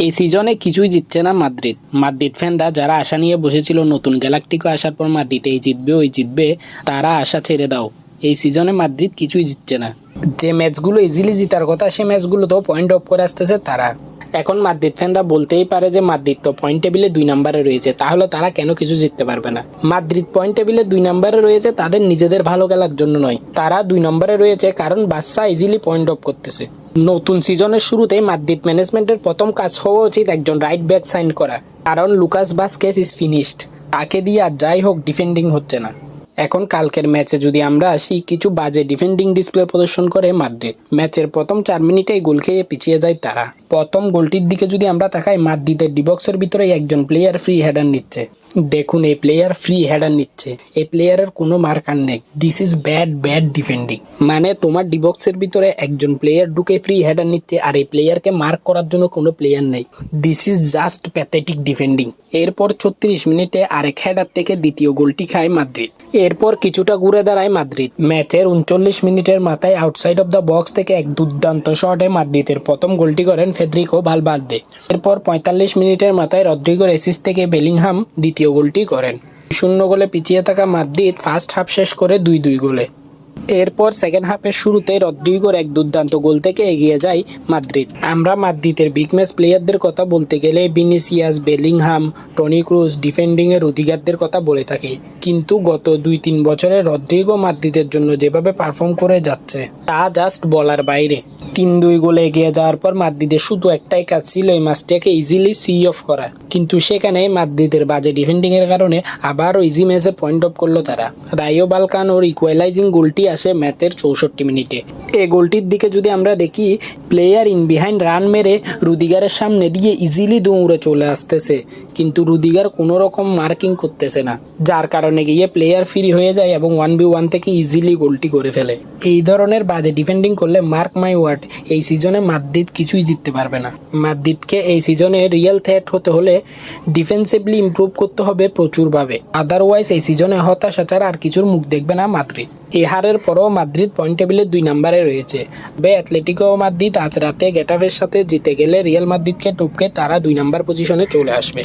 এই সিজনে কিছুই জিতছে না মাদ্রিদ। মাদ্রিদ ফ্যানরা যারা আশা নিয়ে বসেছিল নতুন গ্যালাকটিকো আসার পর মাদ্রিদ এই জিতবে, ওই জিতবে, তারা আশা ছেড়ে দাও। এই সিজনে মাদ্রিদ কিছুই জিতছে না। যে ম্যাচগুলো ইজিলি জিতার কথা সেই ম্যাচগুলোতেও পয়েন্ট অফ করে আসতেছে তারা। এখন মাদ্রিদ ফ্যানরা বলতেই পারে যে মাদ্রিদ তো পয়েন্ট টেবিলে দুই নম্বরে রয়েছে, তাহলে তারা কেন কিছু জিততে পারবে না? মাদ্রিদ পয়েন্ট টেবিলে দুই নম্বরে রয়েছে তাদের নিজেদের ভালো খেলার জন্য নয়, তারা দুই নম্বরে রয়েছে কারণ বাচ্চা ইজিলি পয়েন্ট অফ করতেছে। নতুন সিজনের শুরুতে মাদ্রিদ ম্যানেজমেন্টের প্রথম কাজ হওয়া উচিত একজন রাইট ব্যাক সাইন করা, কারণ লুকাস বাস্কেস ইজ ফিনিশড তাকে দিয়ে আর যাই হোক ডিফেন্ডিং হচ্ছে না। এখন কালকের ম্যাচে যদি আমরা আসি, কিছু বাজে ডিফেন্ডিং ডিসপ্লে প্রদর্শন করে মাদ্রিদ। ম্যাচের প্রথম চার মিনিটেই গোল খেয়ে পিছিয়ে যায় তারা। প্রথম গোলটির দিকে যদি আমরা তাকাই, মাদ্রিদের ডিবক্সের ভিতরে একজন প্লেয়ার ফ্রি হেডার নিচ্ছে। দেখুন, এই প্লেয়ার ফ্রি হেডার নিচ্ছে। এই প্লেয়ারের কোনো মার্কার নেই। This is bad bad defending মানে তোমার ডিবক্সের ভিতরে একজন প্লেয়ার ঢুকে ফ্রি হেডার নিচ্ছে আর এই প্লেয়ারকে মার্ক করার জন্য কোনো প্লেয়ার নেই। This is just pathetic defending এরপর ছত্রিশ মিনিটে আরেক হেডার থেকে দ্বিতীয় গোলটি খায় মাদ্রিদ। এরপর কিছুটা ঘুরে দাঁড়ায় মাদ্রিদ। ম্যাচের উনচল্লিশ মিনিটের মাথায় আউটসাইড অফ দ্য বক্স থেকে এক দুর্দান্ত শটে মাদ্রিদের প্রথম গোলটি করেন ফেদ্রিকো ভালবার্দে। এরপর পঁয়তাল্লিশ মিনিটের মাথায় রদ্রিগোর এসিস থেকে বেলিংহাম দ্বিতীয় গোলটি করেন। শূন্য গোলে পিছিয়ে থাকা মাদ্রিদ ফার্স্ট হাফ শেষ করে দুই দুই গোলে। এরপর সেকেন্ড হাফের শুরুতে রদ্রিগোর এক দুর্দান্ত গোল থেকে এগিয়ে যায় মাদ্রিদ। আমরা মাদ্রিদের বিগ ম্যাচ প্লেয়ারদের কথা বলতে গেলে বিনিসিয়াস বেলিংহাম টনি ক্রুজ ডিফেন্ডিংয়ের অধিকারদের কথা বলে থাকি। কিন্তু গত দুই তিন বছরে রদ্রিগো মাদ্রিদের জন্য যেভাবে পারফর্ম করে যাচ্ছে, তা জাস্ট বলার বাইরে। তিন দুই গোলে এগিয়ে যাওয়ার পর মাদ্রিদের শুধু একটাই কাজ ছিল এই ম্যাচটাকে ইজিলি সি অফ করা। কিন্তু সেখানে মাদ্রিদের বাজে ডিফেন্ডিং এর কারণে আবারও ইজি ম্যাচে পয়েন্ট অফ করল তারা। রাইও বালকান ওর ইকুয়ালাইজিং গোলটি আসে ম্যাচের চৌষট্টি মিনিটে। এই গোলটির দিকে যদি আমরা দেখি প্লেয়ার ইন বিহাইন্ড রান মেরে রুদিগারের সামনে দিয়ে ইজিলি দৌড়ে চলে আসতেছে। কিন্তু রুদিগার কোনো রকম মার্কিং করতেছে না, যার কারণে গিয়ে প্লেয়ার ফ্রি হয়ে যায় এবং ওয়ান বি ওয়ান থেকে ইজিলি গোলটি করে ফেলে। এই ধরনের বাজে ডিফেন্ডিং করলে মার্ক মাই ওয়ার্ড এই সিজনে মাদ্রিদ কিছুই জিততে পারবে না। মাদ্রিদকে এই সিজনে রিয়েল থ্রেট হতে হলে ডিফেন্সিভলি ইমপ্রুভ করতে হবে প্রচুরভাবে। আদারওয়াইজ এই সিজনে হতাশা ছাড়া আর কিছুর মুখ দেখবে না মাদ্রিদ। এই হারের পরও মাদ্রিদ পয়েন্ট টেবিলে দুই নম্বরে রয়েছে। বে অ্যাথলেটিকো মাদ্রিদ আজ রাতে গেটাফের সাথে জিতে গেলে রিয়াল মাদ্রিদকে টপকে তারা দুই নম্বর পজিশনে চলে আসবে।